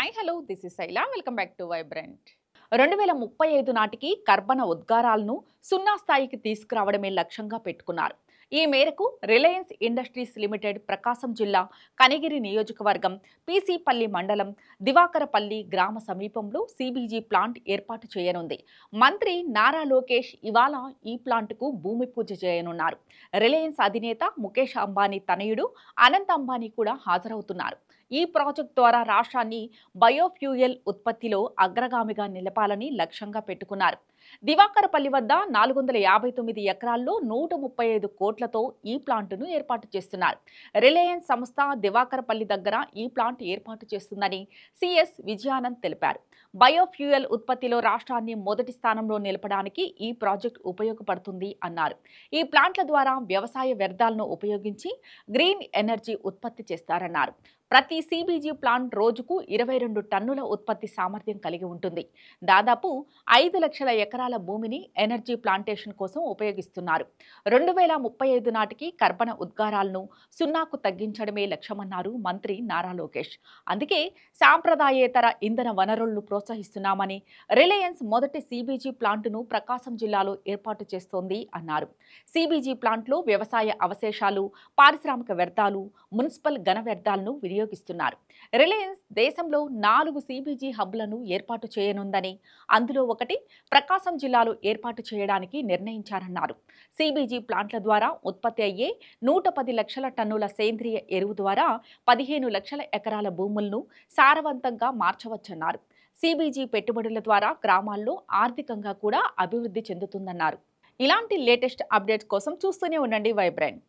Hi hello this is Shaila welcome back to vibrant రెండు వేల ముప్పై ఐదు నాటికి కర్బన ఉద్గారాలను సున్నా స్థాయికి తీసుకురావడమే లక్ష్యంగా పెట్టుకున్నారు. ఈ మేరకు రిలయన్స్ ఇండస్ట్రీస్ లిమిటెడ్ ప్రకాశం జిల్లా కనిగిరి నియోజకవర్గం పీసీపల్లి మండలం దివాకరపల్లి గ్రామ సమీపంలో సిబీజీ ప్లాంట్ ఏర్పాటు చేయనుంది. మంత్రి నారా లోకేష్ ఇవాళ ఈ ప్లాంట్కు భూమి పూజ చేయనున్నారు. రిలయన్స్ అధినేత ముఖేష్ అంబానీ తనయుడు అనంత్ అంబానీ కూడా హాజరవుతున్నారు. ఈ ప్రాజెక్ట్ ద్వారా రాష్ట్రాన్ని బయోఫ్యూయల్ ఉత్పత్తిలో అగ్రగామిగా నిలపాలని లక్ష్యంగా పెట్టుకున్నారు. దివాకరపల్లి వద్ద నాలుగు వందల యాభై తొమ్మిది ఎకరాల్లో నూట ముప్పై ఐదు కోట్లతో ఈ ప్లాంటును ఏర్పాటు చేస్తున్నారు. రిలయన్స్ సంస్థ దివాకరపల్లి దగ్గర ఈ ప్లాంట్ ఏర్పాటు చేస్తుందని సిఎస్ విజయానంద్ తెలిపారు. బయోఫ్యూయల్ ఉత్పత్తిలో రాష్ట్రాన్ని మొదటి స్థానంలో నిలపడానికి ఈ ప్రాజెక్ట్ ఉపయోగపడుతుంది అన్నారు. ఈ ప్లాంట్ల ద్వారా వ్యవసాయ వ్యర్థాలను ఉపయోగించి గ్రీన్ ఎనర్జీ ఉత్పత్తి చేస్తారన్నారు. ప్రతి సిబీజీ ప్లాంట్ రోజుకు ఇరవై రెండు టన్నుల ఉత్పత్తి సామర్థ్యం కలిగి ఉంటుంది. దాదాపు ఐదు లక్షల ఎకరాల భూమిని ఎనర్జీ ప్లాంటేషన్ కోసం ఉపయోగిస్తున్నారు. రెండు వేల ముప్పై ఐదు నాటికి కర్బన ఉద్గారాలను సున్నాకు తగ్గించడమే లక్ష్యమన్నారు మంత్రి నారా లోకేష్. అందుకే సాంప్రదాయేతర ఇంధన వనరులను ప్రోత్సహిస్తున్నామని రిలయన్స్ మొదటి సిబీజీ ప్లాంటును ప్రకాశం జిల్లాలో ఏర్పాటు చేస్తోంది అన్నారు. సిబీజీ ప్లాంట్లో వ్యవసాయ అవశేషాలు పారిశ్రామిక వ్యర్థాలు మున్సిపల్ ఘన వ్యర్థాలను వినియోగిస్తున్నారు రిలయన్స్ దేశంలో నాలుగు సిబిజీ హబ్లను ఏర్పాటు చేయనుందని అందులో ఒకటి ప్రకాశం జిల్లాలో ఏర్పాటు చేయడానికి నిర్ణయించారన్నారు. సిబిజీ ప్లాంట్ల ద్వారా ఉత్పత్తి అయ్యే నూట పది లక్షల టన్నుల సేంద్రియ ఎరువు ద్వారా పదిహేను లక్షల ఎకరాల భూములను సారవంతంగా మార్చవచ్చన్నారు. సిబీజీ పెట్టుబడుల ద్వారా గ్రామాల్లో ఆర్థికంగా కూడా అభివృద్ధి చెందుతుందన్నారు. ఇలాంటి లేటెస్ట్ అప్డేట్స్ కోసం చూస్తూనే ఉండండి వైబ్రెంట్.